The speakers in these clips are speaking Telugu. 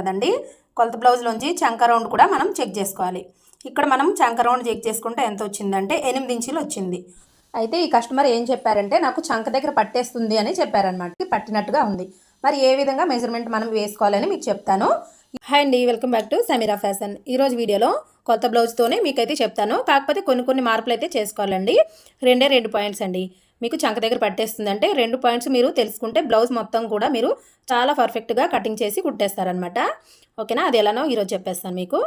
కదండి? కొలత బ్లౌజ్లోంచి చంక రౌండ్ కూడా మనం చెక్ చేసుకోవాలి. ఇక్కడ మనం చంక రౌండ్ చెక్ చేసుకుంటే ఎంత వచ్చిందంటే ఎనిమిది ఇంచులు వచ్చింది. అయితే ఈ కస్టమర్ ఏం చెప్పారంటే నాకు చంక దగ్గర పట్టేస్తుంది అని చెప్పారనమాట పట్టినట్టుగా ఉంది. మరి ఏ విధంగా మెజర్మెంట్ మనం వేసుకోవాలని మీకు చెప్తాను. హాయ్ అండి welcome back to Sameera fashion ఈరోజు వీడియోలో కొత్త బ్లౌజ్తోనే మీకైతే చెప్తాను. కాకపోతే కొన్ని కొన్ని మార్పులు అయితే చేసుకోవాలండి. రెండే రెండు పాయింట్స్ అండి. మీకు చంక దగ్గర పట్టేస్తుందంటే రెండు పాయింట్స్ మీరు తెలుసుకుంటే బ్లౌజ్ మొత్తం కూడా మీరు చాలా పర్ఫెక్ట్గా కటింగ్ చేసి కుట్టేస్తారనమాట ఓకేనా? అది ఎలానో ఈరోజు చెప్పేస్తాను మీకు.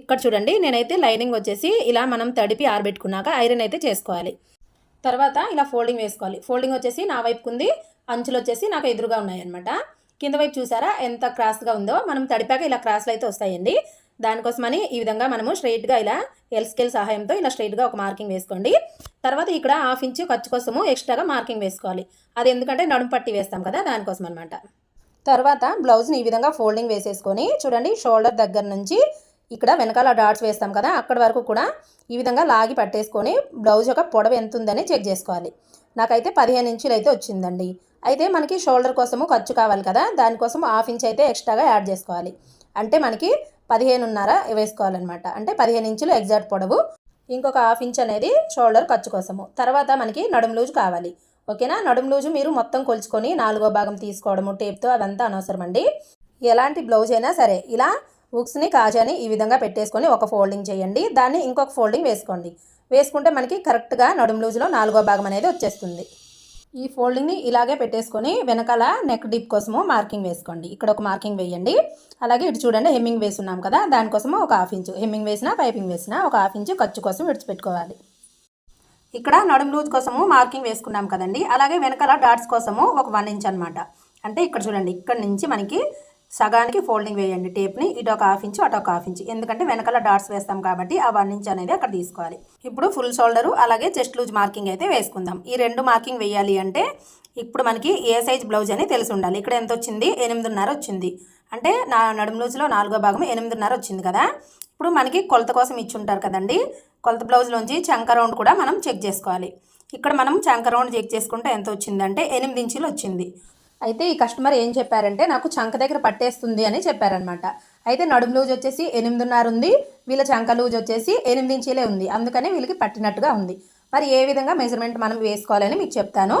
ఇక్కడ చూడండి నేనైతే లైనింగ్ వచ్చేసి ఇలా మనం తడిపి ఆరబెట్టుకున్నాక ఐరన్ అయితే చేసుకోవాలి. తర్వాత ఇలా ఫోల్డింగ్ వేసుకోవాలి. ఫోల్డింగ్ వచ్చేసి నా వైపుకు ఉంది అంచులు వచ్చేసి నాకు ఎదురుగా ఉన్నాయన్నమాట. కింద వైపు చూసారా? ఎంత క్రాస్గా ఉందో మనం తడిపాక ఇలా క్రాస్లు అయితే వస్తాయండి. దానికోసమని ఈ విధంగా మనము స్ట్రైట్గా ఇలా ఎల్ స్కేల్ సహాయంతో ఇలా స్ట్రైట్గా ఒక మార్కింగ్ వేసుకోండి. తర్వాత ఇక్కడ హాఫ్ ఇంచు ఖర్చు కోసము ఎక్స్ట్రాగా మార్కింగ్ వేసుకోవాలి. అది ఎందుకంటే నడుము పట్టి వేస్తాం కదా దానికోసం అనమాట తర్వాత బ్లౌజ్ని ఈ విధంగా ఫోల్డింగ్ వేసేసుకొని చూడండి షోల్డర్ దగ్గర నుంచి ఇక్కడ వెనకాల డాట్స్ వేస్తాం కదా అక్కడి వరకు కూడా ఈ విధంగా లాగి పట్టేసుకొని బ్లౌజ్ యొక్క పొడవు ఎంత ఉందని చెక్ చేసుకోవాలి. నాకైతే పదిహేను ఇంచులు అయితే వచ్చిందండి. అయితే మనకి షోల్డర్ కోసము ఖర్చు కావాలి కదా దానికోసం హాఫ్ ఇంచ్ అయితే ఎక్స్ట్రాగా యాడ్ చేసుకోవాలి. అంటే మనకి పదిహేనున్నర వేసుకోవాలన్నమాట. అంటే పదిహేను ఇంచులు ఎగ్జాక్ట్ పొడవు. ఇంకొక హాఫ్ ఇంచ్ అనేది షోల్డర్ ఖర్చు కోసము. తర్వాత మనకి నడుము లూజు కావాలి. ఓకేనా? నడుము లూజు మీరు మొత్తం కొలుచుకొని నాలుగో భాగం తీసుకోవడము టేప్తో అదంతా అనవసరం అండి ఎలాంటి బ్లౌజ్ అయినా సరే ఇలా ఉక్స్ని కాజాని ఈ విధంగా పెట్టేసుకొని ఒక ఫోల్డింగ్ చేయండి. దాన్ని ఇంకొక ఫోల్డింగ్ వేసుకోండి. వేసుకుంటే మనకి కరెక్ట్గా నడుము లూజులో నాలుగో భాగం అనేది వచ్చేస్తుంది. ఈ ఫోల్డింగ్ని ఇలాగే పెట్టేసుకొని వెనకాల నెక్ డిప్ కోసము మార్కింగ్ వేసుకోండి. ఇక్కడ ఒక మార్కింగ్ వేయండి. అలాగే ఇటు చూడండి హెమ్మింగ్ వేసున్నాం కదా దానికోసము ఒక హాఫ్ ఇంచు హెమ్మింగ్ వేసిన పైపింగ్ వేసిన ఒక హాఫ్ ఇంచు ఖర్చు కోసం విడిచిపెట్టుకోవాలి. ఇక్కడ నడుము లూజ్ కోసము మార్కింగ్ వేసుకున్నాం కదండి. అలాగే వెనకాల డాట్స్ కోసము ఒక వన్ ఇంచ్ అనమాట అంటే ఇక్కడ చూడండి ఇక్కడ నుంచి మనకి సగానికి ఫోల్డింగ్ వేయండి. టేప్ని ఇటు ఒక హాఫ్ ఇంచు అటు ఒక హాఫ్ ఇంచు. ఎందుకంటే వెనకాల డాట్స్ వేస్తాం కాబట్టి ఆ వన్ ఇంచ్ అనేది అక్కడ తీసుకోవాలి. ఇప్పుడు ఫుల్ షోల్డరు అలాగే చెస్ట్ లూజ్ మార్కింగ్ అయితే వేసుకుందాం. ఈ రెండు మార్కింగ్ వేయాలి అంటే ఇప్పుడు మనకి ఏ సైజ్ బ్లౌజ్ అని తెలిసి ఉండాలి. ఇక్కడ ఎంత వచ్చింది? ఎనిమిదిన్నర వచ్చింది. అంటే నా నడుము లూజ్లో నాలుగో భాగం ఎనిమిదిన్నర వచ్చింది కదా. ఇప్పుడు మనకి కొలత కోసం ఇచ్చి ఉంటారు కదండి. కొలత బ్లౌజ్లోంచి చంక రౌండ్ కూడా మనం చెక్ చేసుకోవాలి. ఇక్కడ మనం చంక రౌండ్ చెక్ చేసుకుంటే ఎంత వచ్చిందంటే ఎనిమిది ఇంచులు వచ్చింది. అయితే ఈ కస్టమర్ ఏం చెప్పారంటే నాకు చంక దగ్గర పట్టేస్తుంది అని చెప్పారనమాట అయితే నడుము లూజ్ వచ్చేసి ఎనిమిదిన్నర ఉంది వీళ్ళ చంక లూజ్ వచ్చేసి ఎనిమిది ఇంచీలే ఉంది. అందుకని వీళ్ళకి పట్టినట్టుగా ఉంది. మరి ఏ విధంగా మెజర్మెంట్ మనం వేసుకోవాలని మీకు చెప్తాను.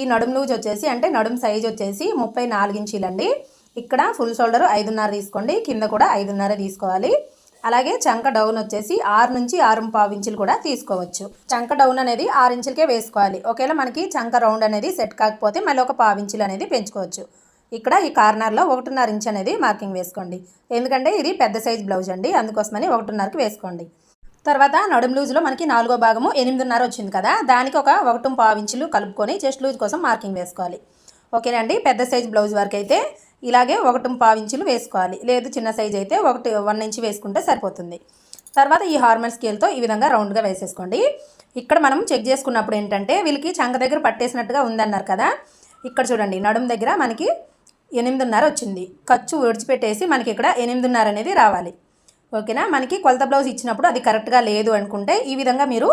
ఈ నడుము లూజ్ వచ్చేసి అంటే నడుము సైజ్ వచ్చేసి ముప్పై నాలుగు ఇంచీలండి. ఇక్కడ ఫుల్ షోల్డర్ ఐదున్నర తీసుకోండి కింద కూడా ఐదున్నర తీసుకోవాలి. అలాగే చంక డౌన్ వచ్చేసి ఆరు నుంచి ఆరు పావు ఇంచులు కూడా తీసుకోవచ్చు. చంక డౌన్ అనేది ఆరు ఇంచులకే వేసుకోవాలి. ఒకవేళ మనకి చంక రౌండ్ అనేది సెట్ కాకపోతే మళ్ళీ ఒక పావు ఇంచులు అనేది పెంచుకోవచ్చు. ఇక్కడ ఈ కార్నర్లో ఒకటిన్నర ఇంచ్ అనేది మార్కింగ్ వేసుకోండి. ఎందుకంటే ఇది పెద్ద సైజ్ బ్లౌజ్ అండి. అందుకోసమని ఒకటిన్నరకి వేసుకోండి. తర్వాత నడుము లూజ్లో మనకి నాలుగో భాగము ఎనిమిదిన్నర వచ్చింది కదా దానికి ఒక ఒకటి పావు ఇంచులు కలుపుకొని చెస్ట్ లూజ్ కోసం మార్కింగ్ వేసుకోవాలి. ఓకేనండి పెద్ద సైజ్ బ్లౌజ్ వరకు అయితే ఇలాగే ఒకటి పావు ఇంచులు వేసుకోవాలి. లేదు చిన్న సైజ్ అయితే ఒకటి వన్ ఇంచ్ వేసుకుంటే సరిపోతుంది. తర్వాత ఈ హార్మోన్ స్కేల్తో ఈ విధంగా రౌండ్గా వేసేసుకోండి. ఇక్కడ మనం చెక్ చేసుకున్నప్పుడు ఏంటంటే వీళ్ళకి చంక దగ్గర పట్టేసినట్టుగా ఉందన్నారు కదా. ఇక్కడ చూడండి నడుము దగ్గర మనకి ఎనిమిదిన్నర వచ్చింది. ఖర్చు విడిచిపెట్టేసి మనకి ఇక్కడ ఎనిమిదిన్నర అనేది రావాలి. ఓకేనా? మనకి కొలత బ్లౌజ్ ఇచ్చినప్పుడు అది కరెక్ట్గా లేదు అనుకుంటే ఈ విధంగా మీరు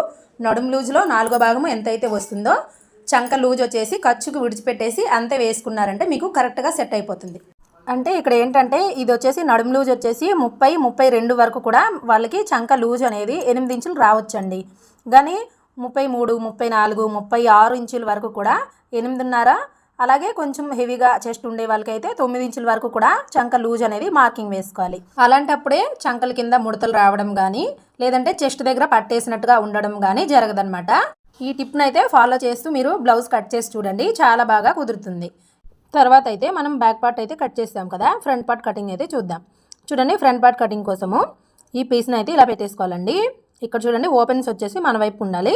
నడుం లూజ్లో నాలుగో భాగము ఎంతైతే వస్తుందో చంక లూజ్ వచ్చేసి ఖర్చుకు విడిచిపెట్టేసి అంతే వేసుకున్నారంటే మీకు కరెక్ట్గా సెట్ అయిపోతుంది. అంటే ఇక్కడ ఏంటంటే ఇది వచ్చేసి నడుము లూజ్ వచ్చేసి ముప్పై ముప్పై రెండు వరకు కూడా వాళ్ళకి చంక లూజ్ అనేది ఎనిమిది ఇంచులు రావచ్చండి. కానీ ముప్పై మూడు ముప్పై నాలుగు ముప్పై ఆరు ఇంచుల వరకు కూడా ఎనిమిదిన్నర అలాగే కొంచెం హెవీగా చెస్ట్ ఉండే వాళ్ళకైతే తొమ్మిది ఇంచుల వరకు కూడా చంక లూజ్ అనేది మార్కింగ్ వేసుకోవాలి. అలాంటప్పుడే చంకల కింద ముడతలు రావడం కానీ లేదంటే చెస్ట్ దగ్గర పట్టేసినట్టుగా ఉండడం కానీ జరగదన్నమాట. ఈ టిప్ను అయితే ఫాలో చేస్తూ మీరు బ్లౌజ్ కట్ చేసి చూడండి. చాలా బాగా కుదురుతుంది. తర్వాత అయితే మనం బ్యాక్ పార్ట్ అయితే కట్ చేస్తాం కదా. ఫ్రంట్ పార్ట్ కటింగ్ అయితే చూద్దాం. చూడండి ఫ్రంట్ పార్ట్ కటింగ్ కోసము ఈ పీస్ని అయితే ఇలా పెట్టేసుకోవాలండి. ఇక్కడ చూడండి ఓపెన్స్ వచ్చేసి మన వైపు ఉండాలి.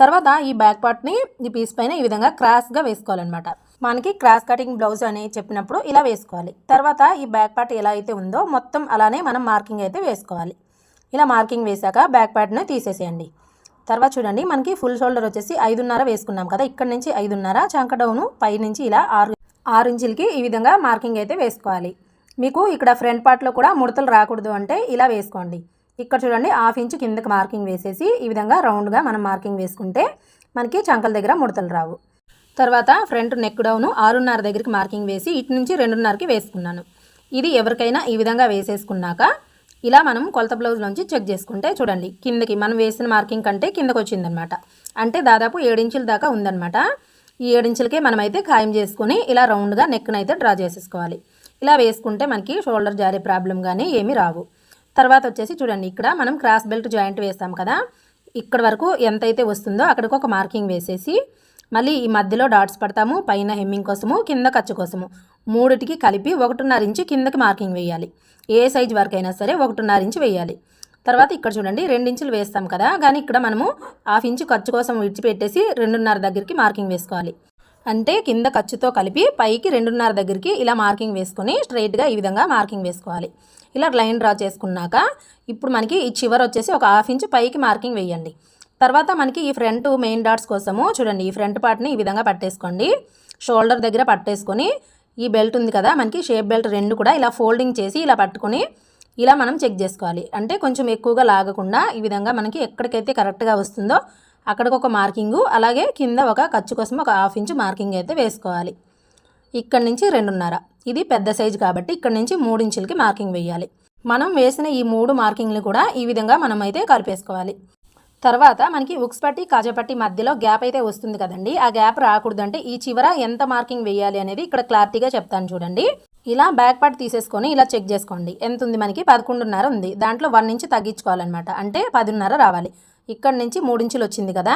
తర్వాత ఈ బ్యాక్ పార్ట్ని ఈ పీస్ పైన ఈ విధంగా క్రాస్గా వేసుకోవాలన్నమాట. మనకి క్రాస్ కటింగ్ బ్లౌజ్ అని చెప్పినప్పుడు ఇలా వేసుకోవాలి. తర్వాత ఈ బ్యాక్ పార్ట్ ఎలా అయితే ఉందో మొత్తం అలానే మనం మార్కింగ్ అయితే వేసుకోవాలి. ఇలా మార్కింగ్ వేసాక బ్యాక్ పార్ట్ని తీసేసేయండి. తర్వాత చూడండి మనకి ఫుల్ షోల్డర్ వచ్చేసి ఐదున్నర వేసుకున్నాం కదా ఇక్కడ నుంచి ఐదున్నర చంక డౌను పై నుంచి ఇలా ఆరు ఆరు ఇంచులకి ఈ విధంగా మార్కింగ్ అయితే వేసుకోవాలి. మీకు ఇక్కడ ఫ్రంట్ పార్ట్లో కూడా ముడతలు రాకూడదు అంటే ఇలా వేసుకోండి. ఇక్కడ చూడండి హాఫ్ ఇంచు కిందకి మార్కింగ్ వేసేసి ఈ విధంగా రౌండ్గా మనం మార్కింగ్ వేసుకుంటే మనకి చంకల దగ్గర ముడతలు రావు. తర్వాత ఫ్రంట్ నెక్ డౌన్ ఆరున్నర దగ్గరికి మార్కింగ్ వేసి ఇటు నుంచి రెండున్నరకి వేసుకున్నాను. ఇది ఎవరికైనా ఈ విధంగా వేసేసుకున్నాక ఇలా మనం కొలత బ్లౌజ్లోంచి చెక్ చేసుకుంటే చూడండి కిందకి మనం వేసిన మార్కింగ్ కంటే కిందకు వచ్చిందనమాట అంటే దాదాపు ఏడించుల దాకా ఉందనమాట ఈ ఏడించులకే మనమైతే ఖాయం చేసుకుని ఇలా రౌండ్గా నెక్నైతే డ్రా చేసేసుకోవాలి. ఇలా వేసుకుంటే మనకి షోల్డర్ జారే ప్రాబ్లం కానీ ఏమీ రావు. తర్వాత వచ్చేసి చూడండి ఇక్కడ మనం క్రాస్ బెల్ట్ జాయింట్ వేస్తాం కదా. ఇక్కడ వరకు ఎంతైతే వస్తుందో అక్కడికి ఒక మార్కింగ్ వేసేసి మళ్ళీ ఈ మధ్యలో డాట్స్ పడతాము పైన హెమ్మింగ్ కోసము కింద ఖర్చు కోసము. మూడిటికి కలిపి ఒకటిన్నర ఇంచు కిందకి మార్కింగ్ వేయాలి. ఏ సైజ్ వరకు అయినా సరే ఒకటిన్నర ఇంచు వేయాలి. తర్వాత ఇక్కడ చూడండి రెండించులు వేస్తాం కదా కానీ ఇక్కడ మనము హాఫ్ ఇంచు ఖర్చు కోసం విడిచిపెట్టేసి రెండున్నర దగ్గరికి మార్కింగ్ వేసుకోవాలి. అంటే కింద ఖర్చుతో కలిపి పైకి రెండున్నర దగ్గరికి ఇలా మార్కింగ్ వేసుకొని స్ట్రైట్గా ఈ విధంగా మార్కింగ్ వేసుకోవాలి. ఇలా లైన్ డ్రా చేసుకున్నాక ఇప్పుడు మనకి ఈ చివర వచ్చేసి ఒక హాఫ్ ఇంచ్ పైకి మార్కింగ్ వేయండి. తర్వాత మనకి ఈ ఫ్రంట్ మెయిన్ డాట్స్ కోసము చూడండి ఈ ఫ్రంట్ పార్ట్ని ఈ విధంగా పట్టేసుకోండి. షోల్డర్ దగ్గర పట్టేసుకొని ఈ బెల్ట్ ఉంది కదా మనకి షేప్ బెల్ట్ రెండు కూడా ఇలా ఫోల్డింగ్ చేసి ఇలా పట్టుకొని ఇలా మనం చెక్ చేసుకోవాలి. అంటే కొంచెం ఎక్కువగా లాగకుండా ఈ విధంగా మనకి ఎక్కడికైతే కరెక్ట్గా వస్తుందో అక్కడికి ఒక మార్కింగు అలాగే కింద ఒక ఖర్చు కోసం ఒక హాఫ్ ఇంచ్ మార్కింగ్ అయితే వేసుకోవాలి. ఇక్కడ నుంచి రెండున్నర. ఇది పెద్ద సైజు కాబట్టి ఇక్కడ నుంచి మూడు ఇంచులకి మార్కింగ్ వేయాలి. మనం వేసిన ఈ మూడు మార్కింగ్లు కూడా ఈ విధంగా మనం అయితే కలిపేసుకోవాలి. తర్వాత మనకి ఉక్స్ పట్టి కాజపట్టి మధ్యలో గ్యాప్ అయితే వస్తుంది కదండి. ఆ గ్యాప్ రాకూడదంటే ఈ చివర ఎంత మార్కింగ్ వేయాలి అనేది ఇక్కడ క్లారిటీగా చెప్తాను చూడండి. ఇలా బ్యాక్ పార్ట్ తీసేసుకొని ఇలా చెక్ చేసుకోండి. ఎంత ఉంది మనకి? పదకొండున్నర ఉంది. దాంట్లో వన్ ఇంచ్ తగ్గించుకోవాలన్నమాట. అంటే పదిన్నర రావాలి. ఇక్కడ నుంచి మూడించులు వచ్చింది కదా.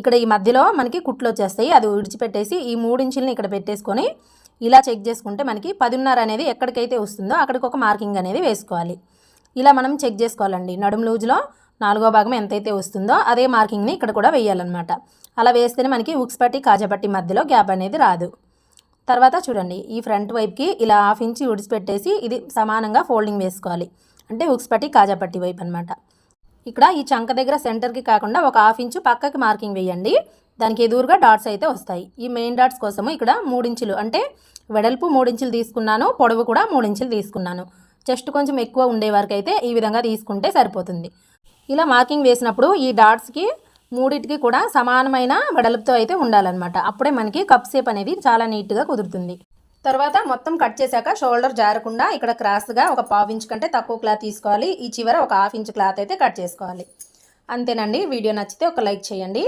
ఇక్కడ ఈ మధ్యలో మనకి కుట్లు వచ్చేస్తాయి. అది విడిచిపెట్టేసి ఈ మూడించుల్ని ఇక్కడ పెట్టేసుకొని ఇలా చెక్ చేసుకుంటే మనకి పదిన్నర అనేది ఎక్కడికైతే వస్తుందో అక్కడికి ఒక మార్కింగ్ అనేది వేసుకోవాలి. ఇలా మనం చెక్ చేసుకోవాలండి. నడుము లూజ్లో నాలుగో భాగం ఎంతైతే వస్తుందో అదే మార్కింగ్ని ఇక్కడ కూడా వేయాలన్నమాట. అలా వేస్తేనే మనకి ఉక్స్ పట్టి కాజపట్టి మధ్యలో గ్యాప్ అనేది రాదు. తర్వాత చూడండి ఈ ఫ్రంట్ వైపుకి ఇలా హాఫ్ ఇంచ్ ఉడిసిపెట్టేసి ఇది సమానంగా ఫోల్డింగ్ వేసుకోవాలి. అంటే ఉక్స్ పట్టి కాజాపట్టి వైపు అనమాట ఇక్కడ ఈ చంక దగ్గర సెంటర్కి కాకుండా ఒక హాఫ్ ఇంచు పక్కకి మార్కింగ్ వేయండి. దానికి ఎదురుగా డాట్స్ అయితే వస్తాయి. ఈ మెయిన్ డాట్స్ కోసము ఇక్కడ మూడించులు అంటే వెడల్పు మూడించులు తీసుకున్నాను పొడవు కూడా మూడించులు తీసుకున్నాను. చెస్ట్ కొంచెం ఎక్కువ ఉండే వరకు అయితే ఈ విధంగా తీసుకుంటే సరిపోతుంది. ఇలా మార్కింగ్ వేసినప్పుడు ఈ డాట్స్కి మూడింటికి కూడా సమానమైన వెడల్పుతో అయితే ఉండాలన్నమాట. అప్పుడే మనకి కప్ షేప్ అనేది చాలా నీట్గా కుదురుతుంది. తర్వాత మొత్తం కట్ చేశాక షోల్డర్ జారకుండా ఇక్కడ క్రాస్గా ఒక పావు ఇంచ్ కంటే తక్కువ క్లాత్ తీసుకోవాలి. ఈ చివర ఒక హాఫ్ ఇంచ్ క్లాత్ అయితే కట్ చేసుకోవాలి. అంతేనండి. వీడియో నచ్చితే ఒక లైక్ చేయండి.